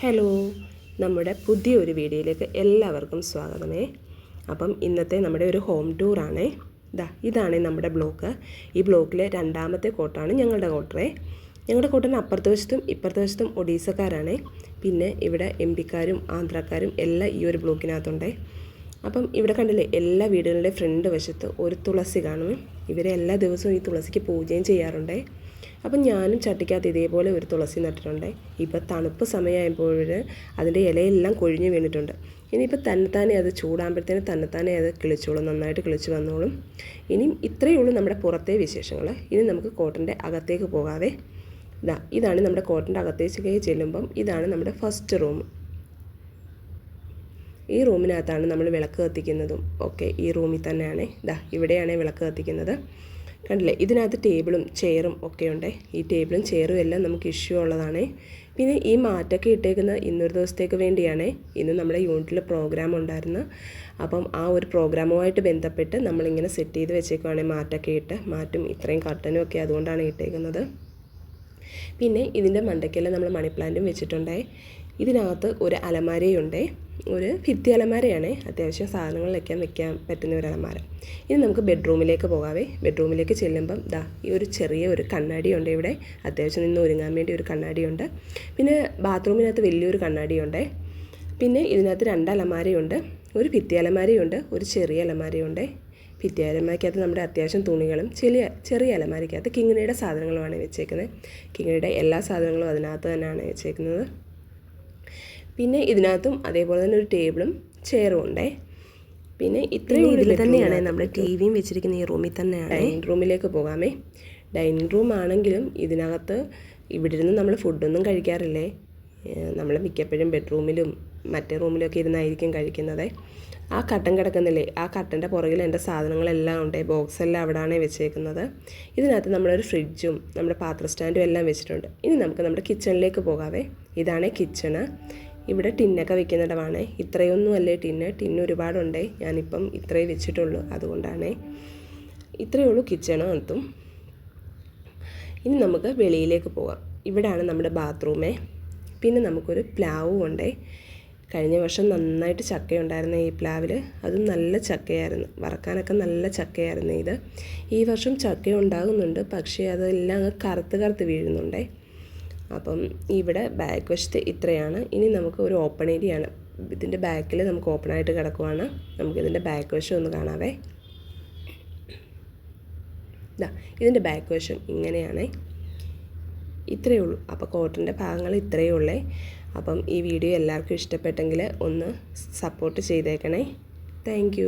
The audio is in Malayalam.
ഹലോ നമ്മുടെ പുതിയൊരു വീഡിയോയിലേക്ക് എല്ലാവർക്കും സ്വാഗതമേ. അപ്പം ഇന്നത്തെ നമ്മുടെ ഒരു ഹോം ടൂറാണ് ഇതാ ഇതാണ് നമ്മുടെ ബ്ലോക്ക്. ഈ ബ്ലോക്കിലെ രണ്ടാമത്തെ കോട്ടാണ് ഞങ്ങളുടെ കോട്ടറെ. ഞങ്ങളുടെ കോട്ടന് അപ്പുറത്തെ വശത്തും ഇപ്പുറത്തെ വശത്തും ഒഡീസക്കാരാണ്. പിന്നെ ഇവിടെ എം പിക്കാരും ആന്ധ്രാക്കാരും എല്ലാം ഈ ഒരു ബ്ലോക്കിനകത്തുണ്ട്. അപ്പം ഇവിടെ കണ്ടില്ലേ എല്ലാ വീടുകളുടെ ഫ്രണ്ട് വശത്ത് ഒരു തുളസി കാണും. ഇവരെ എല്ലാ ദിവസവും ഈ തുളസിക്ക് പൂജയും ചെയ്യാറുണ്ടേ. അപ്പം ഞാനും ചട്ടിക്കകത്ത് ഇതേപോലെ ഒരു തുളസി നട്ടിട്ടുണ്ട്. ഇപ്പോൾ തണുപ്പ് സമയമായപ്പോൾ അതിന്റെ ഇലയെല്ലാം കൊഴിഞ്ഞു വീണിട്ടുണ്ട്. ഇനിയിപ്പോൾ തന്നെത്താനെ അത് ചൂടാകുമ്പോഴത്തേന് തന്നെത്താനെ അത് കിളിച്ചോളും നന്നായിട്ട് കിളിച്ച് വന്നോളും. ഇനിയും ഇത്രയേ ഉള്ളൂ നമ്മുടെ പുറത്തെ വിശേഷങ്ങൾ. ഇനി നമുക്ക് കോട്ടന്റെ അകത്തേക്ക് പോകാതെ ഇതാ ഇതാണ് നമ്മുടെ കോട്ടന്റെ അകത്തേക്ക് ചെല്ലുമ്പം ഇതാണ് നമ്മുടെ ഫസ്റ്റ് റൂം. ഈ റൂമിനകത്താണ് നമ്മൾ വിളക്ക് കത്തിക്കുന്നതും ഒക്കെ ഈ റൂമിൽ തന്നെയാണ്. ഇതാ ഇവിടെയാണ് വിളക്ക് കത്തിക്കുന്നത്. കണ്ടില്ലേ? ഇതിനകത്ത് ടേബിളും ചെയറും ഒക്കെ ഉണ്ട് ഈ ടേബിളും ചെയറും എല്ലാം നമുക്ക് ഇഷ്യൂ ഉള്ളതാണ്. പിന്നെ ഈ മാറ്റൊക്കെ ഇട്ടേക്കുന്ന ഇന്നൊരു ദിവസത്തേക്ക് വേണ്ടിയാണ് ഇന്ന് നമ്മുടെ യൂണിറ്റിൽ പ്രോഗ്രാം ഉണ്ടായിരുന്നു അപ്പം ആ ഒരു പ്രോഗ്രാമുമായിട്ട് ബന്ധപ്പെട്ട് നമ്മളിങ്ങനെ സെറ്റ് ചെയ്ത് വെച്ചേക്കുവാണ് മാറ്റൊക്കെ ഇട്ട്. മാറ്റും ഇത്രയും കർട്ടനും ഒക്കെ അതുകൊണ്ടാണ് ഇട്ടേക്കുന്നത്. പിന്നെ ഇതിന്റെ മണ്ടയ്ക്കെല്ലാം നമ്മൾ മണി പ്ലാന്റും വെച്ചിട്ടുണ്ടേ. ഇതിനകത്ത് ഒരു അലമാരയുണ്ട്. ഒരു ഭിത്തി അലമാരയാണ്. അത്യാവശ്യം സാധനങ്ങൾ വയ്ക്കാൻ വെക്കാൻ പറ്റുന്ന ഒരു അലമാര. ഇനി നമുക്ക് ബെഡ്റൂമിലേക്ക് പോകാവേ. ബെഡ്റൂമിലേക്ക് ചെല്ലുമ്പം ദാ ഈ ഒരു ചെറിയ ഒരു കണ്ണാടിയുണ്ട് ഇവിടെ. അത്യാവശ്യം നിന്ന് ഒരുങ്ങാൻ വേണ്ടി ഒരു കണ്ണാടിയുണ്ട്. പിന്നെ ബാത്റൂമിനകത്ത് വലിയൊരു കണ്ണാടിയുണ്ട്. പിന്നെ ഇതിനകത്ത് രണ്ട് അലമാരയുണ്ട്. ഒരു ഭിത്തി അലമാരയുണ്ട് ഒരു ചെറിയ അലമാരയുണ്ട്. ഭിത്തി അലമാരയ്ക്കകത്ത് നമ്മുടെ അത്യാവശ്യം തുണികളും ചെറിയ ചെറിയ അലമാരയ്ക്കകത്ത് കിങ്ങിണിയുടെ സാധനങ്ങളുമാണ് വെച്ചേക്കുന്നത്. കിങ്ങിണിയുടെ എല്ലാ സാധനങ്ങളും അതിനകത്ത് തന്നെയാണ് വെച്ചേക്കുന്നത്. പിന്നെ ഇതിനകത്തും അതേപോലെ തന്നെ ഒരു ടേബിളും ചെയറും ഉണ്ടേ. പിന്നെ ഇത്രയും ഇതിൽ തന്നെയാണ് നമ്മുടെ ടി വിയും വെച്ചിരിക്കുന്ന ഈ റൂമിൽ തന്നെയാണ്. ഡൈനിങ് റൂമിലേക്ക് പോകാമേ. ഡൈനിങ് റൂം ആണെങ്കിലും ഇതിനകത്ത് ഇവിടെ ഇരുന്ന് നമ്മൾ ഫുഡൊന്നും കഴിക്കാറില്ലേ? നമ്മൾ മിക്കപ്പോഴും ബെഡ്റൂമിലും മറ്റേ റൂമിലൊക്കെ ഇരുന്നായിരിക്കും കഴിക്കുന്നത്. ആ കട്ടൻ കിടക്കുന്നില്ലേ? ആ കട്ടന്റെ പുറകിൽ എന്റെ സാധനങ്ങളെല്ലാം ഉണ്ട്. ബോക്സെല്ലാം അവിടെയാണ് വെച്ചേക്കുന്നത്. ഇതിനകത്ത് നമ്മളൊരു ഫ്രിഡ്ജും നമ്മുടെ പാത്ര സ്റ്റാൻഡും എല്ലാം വെച്ചിട്ടുണ്ട്. ഇനി നമുക്ക് നമ്മുടെ കിച്ചണിലേക്ക് പോകാവേ. ഇതാണ് കിച്ചണ് ഇവിടെ ടിന്നൊക്കെ വെക്കുന്നിടമാണ് ഇത്രയൊന്നും അല്ലേ ടിന്ന്? ടിന്ന് ഒരുപാടുണ്ട്. ഞാനിപ്പം ഇത്രയേ വെച്ചിട്ടുള്ളൂ. അതുകൊണ്ടാണ്. ഇത്രയേ ഉള്ളൂ കിച്ചണകത്തും ഇനി നമുക്ക് വെളിയിലേക്ക് പോകാം. ഇവിടാണ് നമ്മുടെ ബാത്റൂമേ. പിന്നെ നമുക്കൊരു പ്ലാവും ഉണ്ട്. കഴിഞ്ഞ വർഷം നന്നായിട്ട് ചക്കയുണ്ടായിരുന്നു ഈ പ്ലാവിൽ അതും നല്ല ചക്കയായിരുന്നു. വറക്കാനൊക്കെ നല്ല ചക്കയായിരുന്നു ഇത്. ഈ വർഷം ചക്ക ഉണ്ടാകുന്നുണ്ട് പക്ഷേ അതെല്ലാം കറുത്ത് കറുത്ത് വീഴുന്നുണ്ടേ. അപ്പം ഇവിടെ ബാക്ക് വശത്ത് ഇത്രയാണ്. ഇനി നമുക്ക് ഒരു ഓപ്പൺ ഏരിയ ആണ്. ഇതിന്റെ ബാക്കിൽ നമുക്ക് ഓപ്പൺ ആയിട്ട് കിടക്കുവാണ്. നമുക്കിതിന്റെ ബാക്ക് വശം ഒന്ന് കാണാവേ. ഇതാ ഇതിന്റെ ബാക്ക് വശം ഇങ്ങനെയാണ്. ഇത്രയേ ഉള്ളൂ. അപ്പോൾ കോട്ടന്റെ ഭാഗങ്ങൾ ഇത്രയേ ഉള്ളേ. അപ്പം ഈ വീഡിയോ എല്ലാവർക്കും ഇഷ്ടപ്പെട്ടെങ്കിൽ ഒന്ന് സപ്പോർട്ട് ചെയ്തേക്കണേ. താങ്ക്